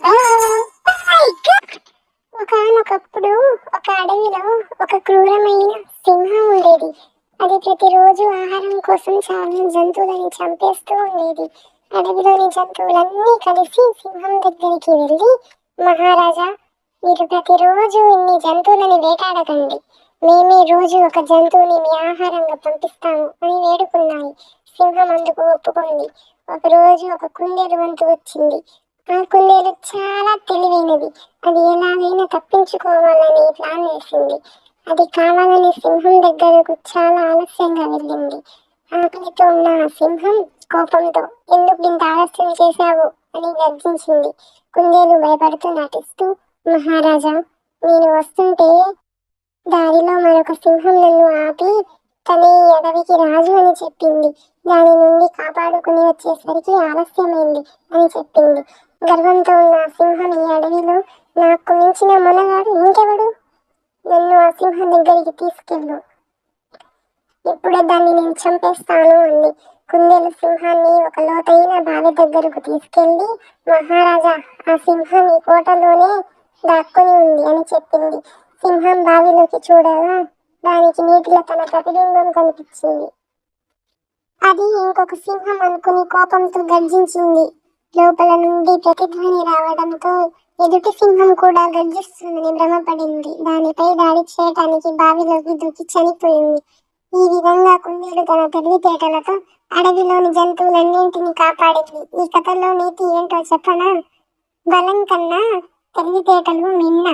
Oh ఒకనొకప్పుడు ఒక అడవిలో ఒక క్రూరమైన సింహం ఉండేది. అది ప్రతిరోజు ఆహారం కోసం చాలా జంతువులని చంపేస్తూ ఉండేది. అడవిలోని జంతువులన్నీ కలిసి సింహం దగ్గరికి వెళ్ళి మహారాజా మీరు ప్రతిరోజు ఇన్ని జంతువులని వేటాడకండి. మేమే రోజు ఒక జంతువుని మీ ఆహారంగా పంపిస్తాము అని వేడుకున్నాయి. సింహం అందుకు ఒప్పుకుంది. ఒకరోజు ఒక కుందేలు వంతు వచ్చింది. ఆ కుందేలు చాలా తెలివైనది. అది ఎలాగైనా తప్పించుకోవాలని ప్లాన్ వేసింది. అది కావాలని సింహం దగ్గరకు చాలా ఆలస్యంగా వెళ్ళింది. ఆకలితో ఉన్న సింహం కోపంతో ఎందుకు ఇంత ఆలస్యం చేశావు? అని గర్జించింది. కుందేలు భయపడుతూ నటిస్తూ మహారాజా నేను వస్తుంటే దారిలో మరొక సింహం నన్ను ఆపి తన ఈ అడవికి రాజు అని చెప్పింది. దాని నుండి కాపాడుకుని వచ్చేసరికి ఆలస్యమైంది అని చెప్పింది. గర్వంతో ఉన్న సింహం ఈ అడవిలో నాకు మించిన మొనగాడు ఇంకెవడు? నన్ను ఆ సింహం దగ్గరికి తీసుకెళ్ళు. ఇప్పుడే దాన్ని నేను చంపేస్తాను అంది. కుందేలు సింహాన్ని ఒక లోతైన బావి దగ్గరకు తీసుకెళ్ళి మహారాజా ఆ సింహం ఈ కోటలోనే దాక్కుని ఉంది అని చెప్పింది. సింహం బావిలోకి చూడగా దానికి నీటిలో తన ప్రతిబింబం కనిపించింది. అది ఇంకొక సింహం అనుకుని కోపంతో గర్జించింది. లోపల నుండి ప్రతిధ్వని రావడంతో ఎదుటి సింహం కూడా గర్జిస్తుందని భ్రమపడింది. దానిపై దాడి చేయటానికి బావిలోకి దూకి చనిపోయింది. ఈ విధంగా కుందేలు తన తెలివితేటలతో అడవిలోని జంతువులన్నింటినీ కాపాడింది. ఈ కథలో నీతి ఏంటో చెప్పనా? బలం కన్నా తెలివితేటలు మిన్న.